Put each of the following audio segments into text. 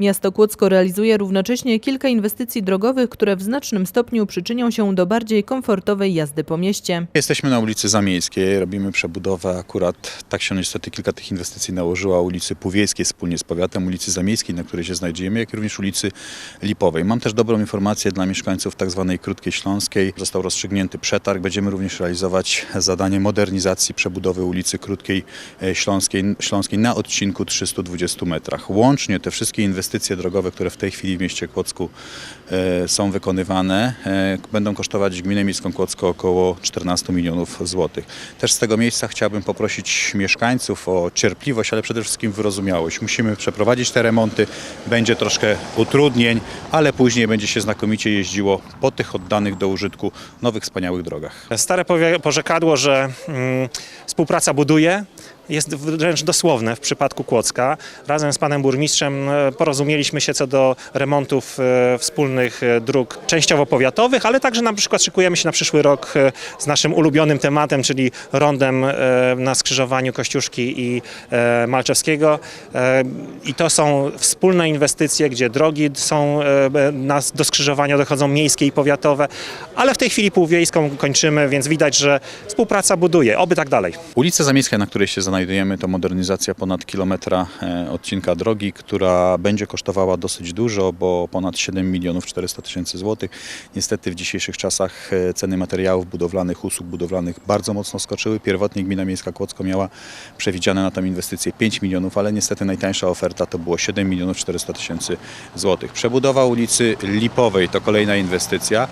Miasto Kłodzko realizuje równocześnie kilka inwestycji drogowych, które w znacznym stopniu przyczynią się do bardziej komfortowej jazdy po mieście. Jesteśmy na ulicy Zamiejskiej, robimy przebudowę. Akurat tak się niestety kilka tych inwestycji nałożyła ulicy Półwiejskiej wspólnie z powiatem, ulicy Zamiejskiej, na której się znajdziemy, jak również ulicy Lipowej. Mam też dobrą informację dla mieszkańców tak zwanej Krótkiej Śląskiej. Został rozstrzygnięty przetarg. Będziemy również realizować zadanie modernizacji przebudowy ulicy Krótkiej e, Śląskiej, Śląskiej na odcinku 320 metrach. Łącznie te wszystkie inwestycje drogowe, które w tej chwili w mieście Kłodzku e, są wykonywane, e, będą kosztować gminę miejską Kłodzko około 14 milionów złotych. Też z tego miejsca chciałbym poprosić mieszkańców o cierpliwość, ale przede wszystkim wyrozumiałość. Musimy przeprowadzić te remonty, będzie troszkę utrudnień, ale później będzie się znakomicie jeździło po tych oddanych do użytku nowych, wspaniałych drogach. Stare porzekadło, że mm, współpraca buduje, jest wręcz dosłowne w przypadku Kłodzka. Razem z panem burmistrzem e, porozumieliśmy się co do remontów e, wspólnych e, dróg częściowo powiatowych, ale także na przykład szykujemy się na przyszły rok z naszym ulubionym tematem, czyli rondem na skrzyżowaniu Kościuszki i Malczewskiego. I to są wspólne inwestycje, gdzie drogi są do skrzyżowania dochodzą miejskie i powiatowe, ale w tej chwili półwiejską kończymy, więc widać, że współpraca buduje. Oby tak dalej. Ulica Zamiejska, na której się znajdujemy, to modernizacja ponad kilometra e, odcinka drogi, która będzie kosztowała dosyć dużo, bo ponad 7 milionów 400 tysięcy złotych. Niestety w dzisiejszych czasach e, ceny materiałów budowlanych, usług budowlanych bardzo mocno skoczyły. Pierwotnie Gmina Miejska Kłodzko miała przewidziane na tę inwestycję 5 milionów, ale niestety najtańsza oferta to było 7 milionów 400 tysięcy złotych. Przebudowa ulicy Lipowej to kolejna inwestycja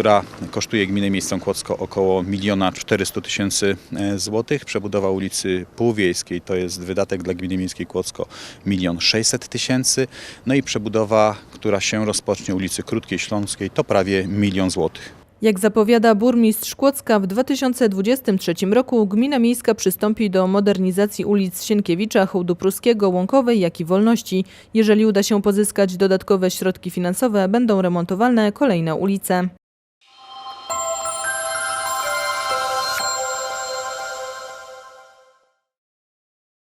która kosztuje gminę miejską Kłodzko około 1 400 tysięcy e, złotych. Przebudowa ulicy Półwiejskiej to jest wydatek dla gminy miejskiej Kłodzko 1 600 tysięcy. No i przebudowa, która się rozpocznie ulicy Krótkiej Śląskiej to prawie milion złotych. Jak zapowiada burmistrz Kłodzka, w 2023 roku gmina miejska przystąpi do modernizacji ulic Sienkiewicza, Hołdu Pruskiego, Łąkowej, jak i Wolności. Jeżeli uda się pozyskać dodatkowe środki finansowe, będą remontowane kolejne ulice.